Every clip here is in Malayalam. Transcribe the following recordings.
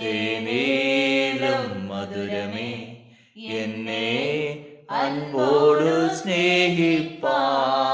തേനീലും മധുരമേ മധുരമേ എന്നെ അൻപോട് സ്നേഹിപ്പാൻ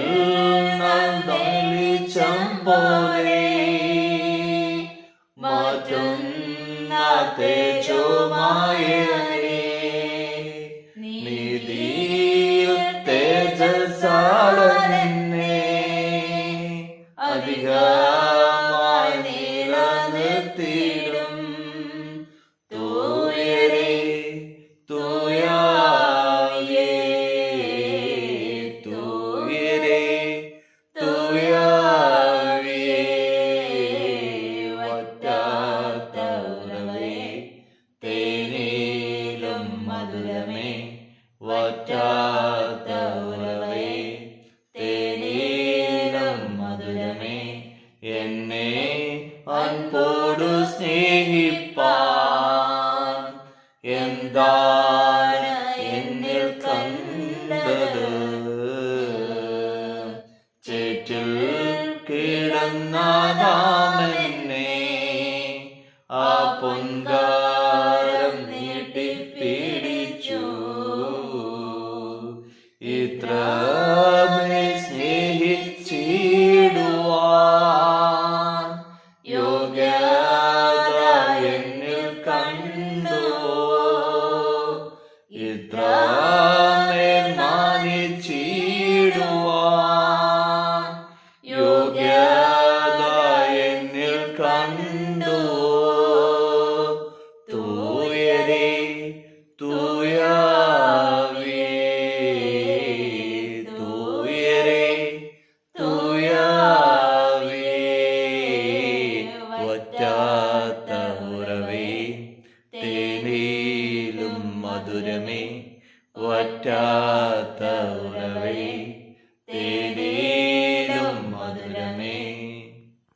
ഇരുളിൽ വെളിച്ചം പോലെ മാറ്റുന്ന തേജോമായനെ നീതിയിൽ തേജസാളനെ അധികമായി എന്താണ് എന്നിൽ കണ്ടത്. ചേറ്റിൽ കിടന്നാമെന്നെ ആ പൊൻകാരം നീട്ടിപ്പിടിച്ചു. ഇത്ര സ്നേഹിച്ചിടുവാൻ യോഗ്യത മാനിച്ചിടുവാൻ യോഗ്യത എന്നിൽ കണ്ടു. തൂയരേ തൂയാവേ തൂയരേ തൂയാവേ വറ്റാത്ത മധുരമേ വറ്റാത്ത ഉറവേ തേനേ